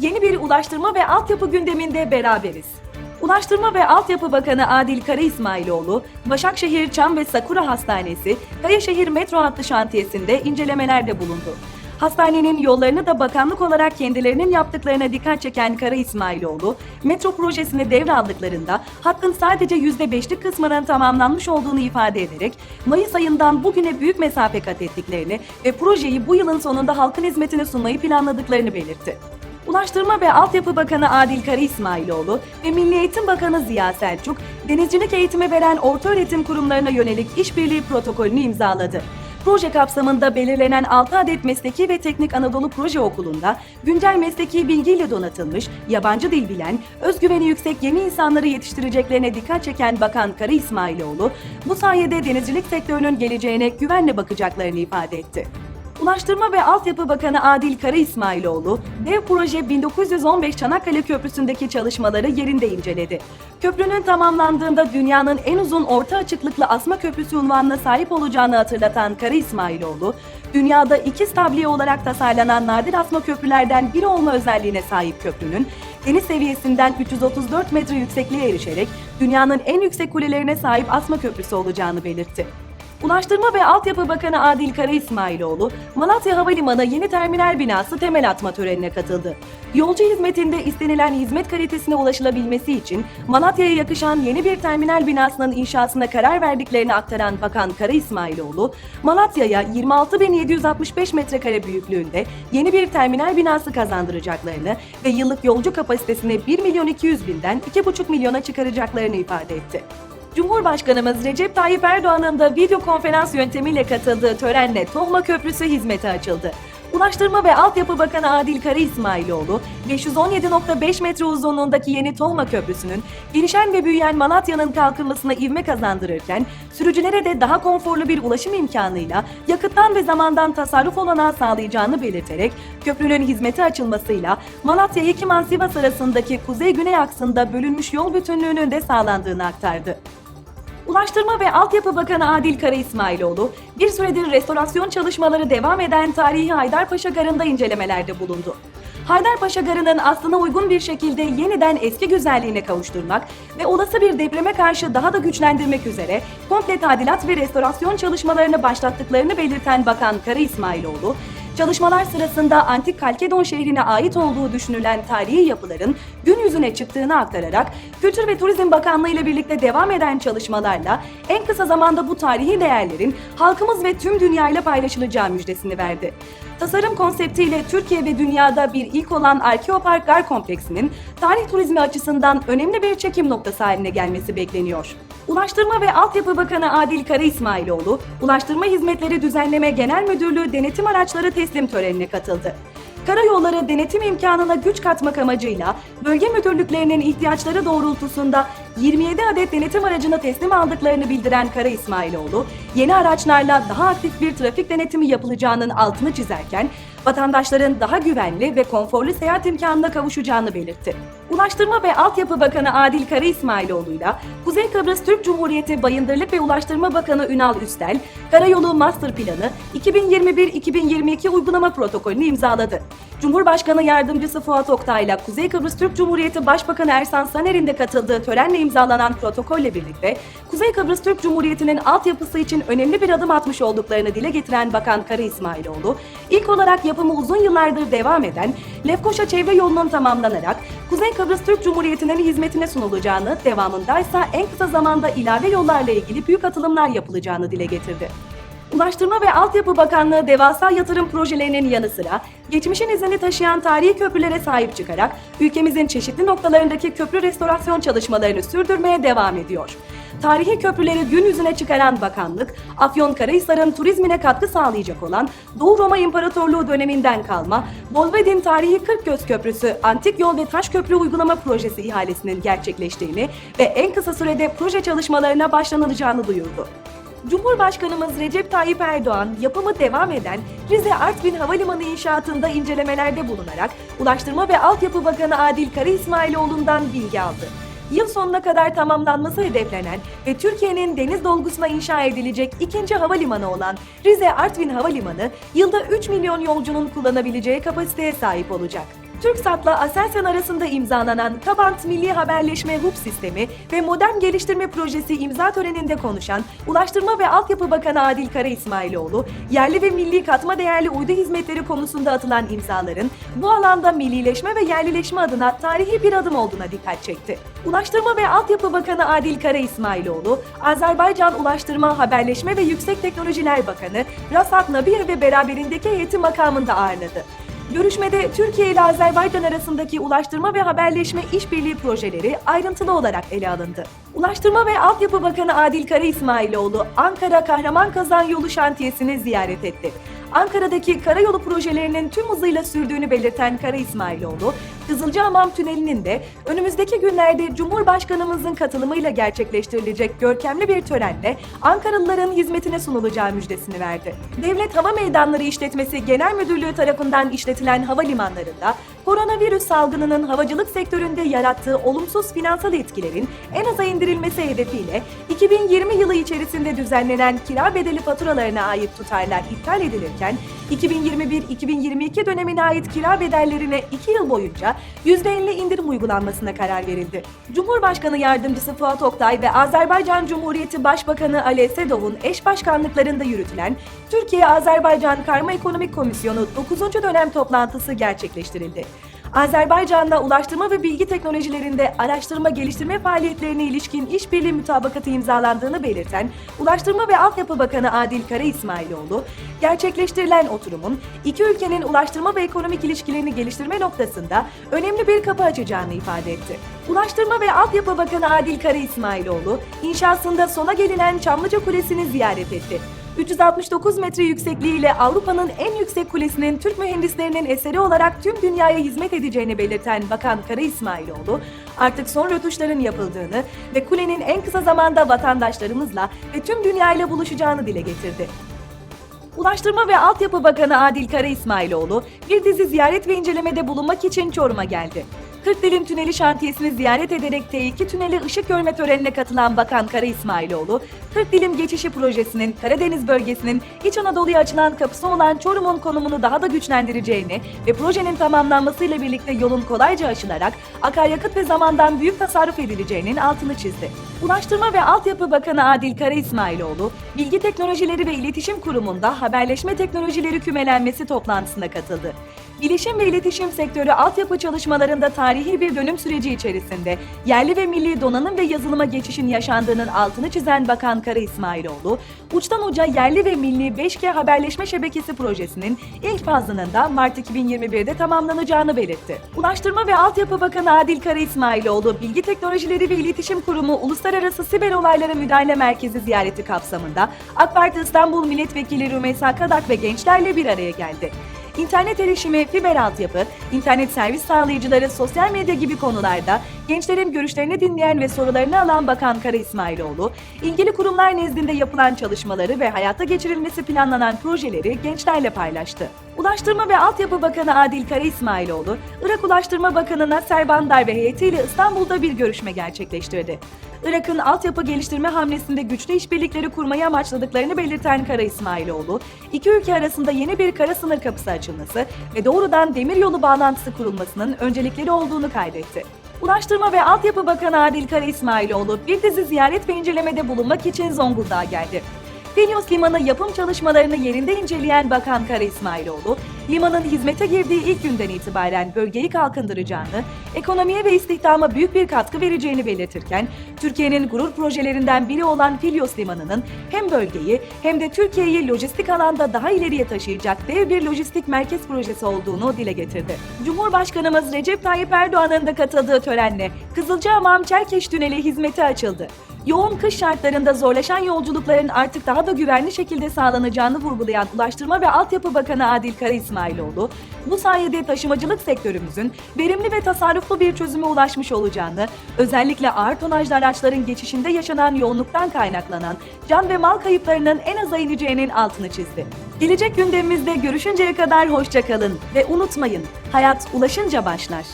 Yeni bir ulaştırma ve altyapı gündeminde beraberiz. Ulaştırma ve Altyapı Bakanı Adil Kara İsmailoğlu, Başakşehir Çam ve Sakura Hastanesi, Kayaşehir Metro Hattı şantiyesinde incelemelerde bulundu. Hastanenin yollarını da bakanlık olarak kendilerinin yaptıklarına dikkat çeken Kara İsmailoğlu, metro projesini devraldıklarında hattın sadece %5'lik kısmının tamamlanmış olduğunu ifade ederek, Mayıs ayından bugüne büyük mesafe kat ettiklerini ve projeyi bu yılın sonunda halkın hizmetine sunmayı planladıklarını belirtti. Ulaştırma ve Altyapı Bakanı Adil Kara İsmailoğlu ve Milli Eğitim Bakanı Ziya Selçuk, denizcilik eğitimi veren ortaöğretim kurumlarına yönelik işbirliği protokolünü imzaladı. Proje kapsamında belirlenen 6 adet mesleki ve teknik Anadolu Proje Okulu'nda güncel mesleki bilgiyle donatılmış, yabancı dil bilen, özgüveni yüksek yeni insanları yetiştireceklerine dikkat çeken Bakan Kara İsmailoğlu, bu sayede denizcilik sektörünün geleceğine güvenle bakacaklarını ifade etti. Ulaştırma ve Altyapı Bakanı Adil Kara İsmailoğlu, dev proje 1915 Çanakkale Köprüsü'ndeki çalışmaları yerinde inceledi. Köprünün tamamlandığında dünyanın en uzun orta açıklıklı asma köprüsü unvanına sahip olacağını hatırlatan Kara İsmailoğlu, dünyada ikiz tabliye olarak tasarlanan nadir asma köprülerden biri olma özelliğine sahip köprünün, deniz seviyesinden 334 metre yüksekliğe erişerek dünyanın en yüksek kulelerine sahip asma köprüsü olacağını belirtti. Ulaştırma ve Altyapı Bakanı Adil Kara İsmailoğlu, Malatya Havalimanı yeni terminal binası temel atma törenine katıldı. Yolcu hizmetinde istenilen hizmet kalitesine ulaşılabilmesi için Malatya'ya yakışan yeni bir terminal binasının inşasına karar verdiklerini aktaran Bakan Kara İsmailoğlu, Malatya'ya 26.765 metrekare büyüklüğünde yeni bir terminal binası kazandıracaklarını ve yıllık yolcu kapasitesini 1 milyon 200 binden 2,5 milyona çıkaracaklarını ifade etti. Cumhurbaşkanımız Recep Tayyip Erdoğan'ın da video konferans yöntemiyle katıldığı törenle Tohma Köprüsü hizmete açıldı. Ulaştırma ve Altyapı Bakanı Adil Kara İsmailoğlu, 517.5 metre uzunluğundaki yeni Tohma Köprüsü'nün gelişen ve büyüyen Malatya'nın kalkınmasına ivme kazandırırken, sürücülere de daha konforlu bir ulaşım imkanıyla yakıttan ve zamandan tasarruf olanağı sağlayacağını belirterek, köprünün hizmete açılmasıyla Malatya Hekiman Sivas arasındaki kuzey-güney aksında bölünmüş yol bütünlüğünün de sağlandığını aktardı. Ulaştırma ve Altyapı Bakanı Adil Kara İsmailoğlu, bir süredir restorasyon çalışmaları devam eden tarihi Haydarpaşa Garı'nda incelemelerde bulundu. Haydarpaşa Garı'nın aslına uygun bir şekilde yeniden eski güzelliğine kavuşturmak ve olası bir depreme karşı daha da güçlendirmek üzere komple tadilat ve restorasyon çalışmalarını başlattıklarını belirten Bakan Kara İsmailoğlu, Çalışmalar sırasında Antik Kalkedon şehrine ait olduğu düşünülen tarihi yapıların gün yüzüne çıktığını aktararak Kültür ve Turizm Bakanlığı ile birlikte devam eden çalışmalarla en kısa zamanda bu tarihi değerlerin halkımız ve tüm dünyayla paylaşılacağı müjdesini verdi. Tasarım konseptiyle Türkiye ve dünyada bir ilk olan Arkeopark Gar Kompleksi'nin tarih turizmi açısından önemli bir çekim noktası haline gelmesi bekleniyor. Ulaştırma ve Altyapı Bakanı Adil Kara İsmailoğlu, Ulaştırma Hizmetleri Düzenleme Genel Müdürlüğü denetim araçları teslim törenine katıldı. Karayolları denetim imkanına güç katmak amacıyla bölge müdürlüklerinin ihtiyaçları doğrultusunda 27 adet denetim aracını teslim aldıklarını bildiren Kara İsmailoğlu, yeni araçlarla daha aktif bir trafik denetimi yapılacağının altını çizerken, vatandaşların daha güvenli ve konforlu seyahat imkanına kavuşacağını belirtti. Ulaştırma ve Altyapı Bakanı Adil Kara İsmailoğlu'yla Kuzey Kıbrıs Türk Cumhuriyeti Bayındırlık ve Ulaştırma Bakanı Ünal Üstel, Karayolu Master Planı 2021-2022 uygulama protokolünü imzaladı. Cumhurbaşkanı Yardımcısı Fuat Oktay'la Kuzey Kıbrıs Türk Cumhuriyeti Başbakanı Ersan Saner'in de katıldığı törenle imzalanan protokolle birlikte Kuzey Kıbrıs Türk Cumhuriyeti'nin altyapısı için önemli bir adım atmış olduklarını dile getiren Bakan Kara İsmailoğlu, ilk olarak yapımı uzun yıllardır devam eden Lefkoşa Çevre Yolu'nun tamamlanarak Kuzey Kıbrıs Türk Cumhuriyeti'nin hizmetine sunulacağını, devamındaysa en kısa zamanda ilave yollarla ilgili büyük atılımlar yapılacağını dile getirdi. Ulaştırma ve Altyapı Bakanlığı devasa yatırım projelerinin yanı sıra geçmişin izini taşıyan tarihi köprülere sahip çıkarak ülkemizin çeşitli noktalarındaki köprü restorasyon çalışmalarını sürdürmeye devam ediyor. Tarihi köprüleri gün yüzüne çıkaran bakanlık, Afyonkarahisar'ın turizmine katkı sağlayacak olan Doğu Roma İmparatorluğu döneminden kalma Bolvedin Tarihi Kırkgöz Köprüsü Antik Yol ve Taş Köprü Uygulama Projesi ihalesinin gerçekleştiğini ve en kısa sürede proje çalışmalarına başlanılacağını duyurdu. Cumhurbaşkanımız Recep Tayyip Erdoğan yapımı devam eden Rize Artvin Havalimanı inşaatında incelemelerde bulunarak Ulaştırma ve Altyapı Bakanı Adil Kara İsmailoğlu'ndan bilgi aldı. Yıl sonuna kadar tamamlanması hedeflenen ve Türkiye'nin deniz dolgusuna inşa edilecek ikinci havalimanı olan Rize Artvin Havalimanı yılda 3 milyon yolcunun kullanabileceği kapasiteye sahip olacak. TürkSat'la Aselsan arasında imzalanan Kabant Milli Haberleşme Hub Sistemi ve Modem Geliştirme Projesi imza töreninde konuşan Ulaştırma ve Altyapı Bakanı Adil Kara İsmailoğlu, yerli ve milli katma değerli uydu hizmetleri konusunda atılan imzaların bu alanda millileşme ve yerlileşme adına tarihi bir adım olduğuna dikkat çekti. Ulaştırma ve Altyapı Bakanı Adil Kara İsmailoğlu, Azerbaycan Ulaştırma, Haberleşme ve Yüksek Teknolojiler Bakanı Rasat Nabiye ve beraberindeki heyeti makamında ağırladı. Görüşmede Türkiye ile Azerbaycan arasındaki ulaştırma ve haberleşme işbirliği projeleri ayrıntılı olarak ele alındı. Ulaştırma ve Altyapı Bakanı Adil Kara İsmailoğlu Ankara Kahraman Kazan Yolu şantiyesini ziyaret etti. Ankara'daki karayolu projelerinin tüm hızıyla sürdüğünü belirten Kara İsmailoğlu, Kızılcahamam Tüneli'nin de önümüzdeki günlerde Cumhurbaşkanımızın katılımıyla gerçekleştirilecek görkemli bir törenle Ankaralıların hizmetine sunulacağı müjdesini verdi. Devlet Hava Meydanları İşletmesi Genel Müdürlüğü tarafından işletilen havalimanlarında koronavirüs salgınının havacılık sektöründe yarattığı olumsuz finansal etkilerin en aza indirilmesi hedefiyle 2020 yılı içerisinde düzenlenen kira bedeli faturalarına ait tutarlar iptal edilirken 2021-2022 dönemine ait kira bedellerine 2 yıl boyunca %50 indirim uygulanmasına karar verildi. Cumhurbaşkanı Yardımcısı Fuat Oktay ve Azerbaycan Cumhuriyeti Başbakanı Ali Esedov'un eş başkanlıklarında yürütülen Türkiye-Azerbaycan Karma Ekonomik Komisyonu 9. dönem toplantısı gerçekleştirildi. Azerbaycan'la ulaştırma ve bilgi teknolojilerinde araştırma geliştirme faaliyetlerine ilişkin işbirliği mütabakatı imzalandığını belirten Ulaştırma ve Altyapı Bakanı Adil Kara İsmailoğlu, gerçekleştirilen oturumun iki ülkenin ulaştırma ve ekonomik ilişkilerini geliştirme noktasında önemli bir kapı açacağını ifade etti. Ulaştırma ve Altyapı Bakanı Adil Kara İsmailoğlu, inşasında sona gelinen Çamlıca Kulesi'ni ziyaret etti. 369 metre yüksekliğiyle Avrupa'nın en yüksek kulesinin Türk mühendislerinin eseri olarak tüm dünyaya hizmet edeceğini belirten Bakan Kara İsmailoğlu, artık son rötuşların yapıldığını ve kulenin en kısa zamanda vatandaşlarımızla ve tüm dünyayla buluşacağını dile getirdi. Ulaştırma ve Altyapı Bakanı Adil Kara İsmailoğlu bir dizi ziyaret ve incelemede bulunmak için Çorum'a geldi. Kırkdilim Tüneli şantiyesini ziyaret ederek T2 Tüneli ışık görme törenine katılan Bakan Kara İsmailoğlu, Kırkdilim Geçişi Projesi'nin Karadeniz bölgesinin İç Anadolu'ya açılan kapısı olan Çorum'un konumunu daha da güçlendireceğini ve projenin tamamlanmasıyla birlikte yolun kolayca aşılarak akaryakıt ve zamandan büyük tasarruf edileceğinin altını çizdi. Ulaştırma ve Altyapı Bakanı Adil Kara İsmailoğlu, Bilgi Teknolojileri ve İletişim Kurumu'nda haberleşme teknolojileri kümelenmesi toplantısına katıldı. Bilişim ve iletişim sektörü altyapı çalışmalarında tarihi bir dönüm süreci içerisinde yerli ve milli donanım ve yazılıma geçişin yaşandığının altını çizen Bakan Kara İsmailoğlu, uçtan uca yerli ve milli 5G haberleşme şebekesi projesinin ilk fazının da Mart 2021'de tamamlanacağını belirtti. Ulaştırma ve Altyapı Bakanı Adil Kara İsmailoğlu, Bilgi Teknolojileri ve İletişim Kurumu Uluslararası Siber Olaylara Müdahale Merkezi ziyareti kapsamında AK Parti İstanbul Milletvekili Rümeysa Kadak ve gençlerle bir araya geldi. İnternet erişimi, fiber altyapı, internet servis sağlayıcıları, sosyal medya gibi konularda gençlerin görüşlerini dinleyen ve sorularını alan Bakan Kara İsmailoğlu, ilgili kurumlar nezdinde yapılan çalışmaları ve hayata geçirilmesi planlanan projeleri gençlerle paylaştı. Ulaştırma ve Altyapı Bakanı Adil Kara İsmailoğlu, Irak Ulaştırma Bakanı Nasser Bandar ve heyetiyle İstanbul'da bir görüşme gerçekleştirdi. Irak'ın altyapı geliştirme hamlesinde güçlü işbirlikleri kurmayı amaçladıklarını belirten Kara İsmailoğlu, iki ülke arasında yeni bir kara sınır kapısı açılması ve doğrudan demiryolu bağlantısı kurulmasının öncelikleri olduğunu kaydetti. Ulaştırma ve Altyapı Bakanı Adil Kara İsmailoğlu bir dizi ziyaret ve incelemede bulunmak için Zonguldak'a geldi. Filyos Limanı yapım çalışmalarını yerinde inceleyen Bakan Kara İsmailoğlu, limanın hizmete girdiği ilk günden itibaren bölgeyi kalkındıracağını, ekonomiye ve istihdama büyük bir katkı vereceğini belirtirken, Türkiye'nin gurur projelerinden biri olan Filyos Limanı'nın hem bölgeyi hem de Türkiye'yi lojistik alanda daha ileriye taşıyacak dev bir lojistik merkez projesi olduğunu dile getirdi. Cumhurbaşkanımız Recep Tayyip Erdoğan'ın da katıldığı törenle Kızılcahamam Çerkeş Tüneli hizmete açıldı. Yoğun kış şartlarında zorlaşan yolculukların artık daha da güvenli şekilde sağlanacağını vurgulayan Ulaştırma ve Altyapı Bakanı Adil Kara İsmailoğlu, bu sayede taşımacılık sektörümüzün verimli ve tasarruflu bir çözüme ulaşmış olacağını, özellikle ağır tonajlı araçların geçişinde yaşanan yoğunluktan kaynaklanan can ve mal kayıplarının en aza ineceğinin altını çizdi. Gelecek gündemimizde görüşünceye kadar hoşça kalın ve unutmayın, hayat ulaşınca başlar.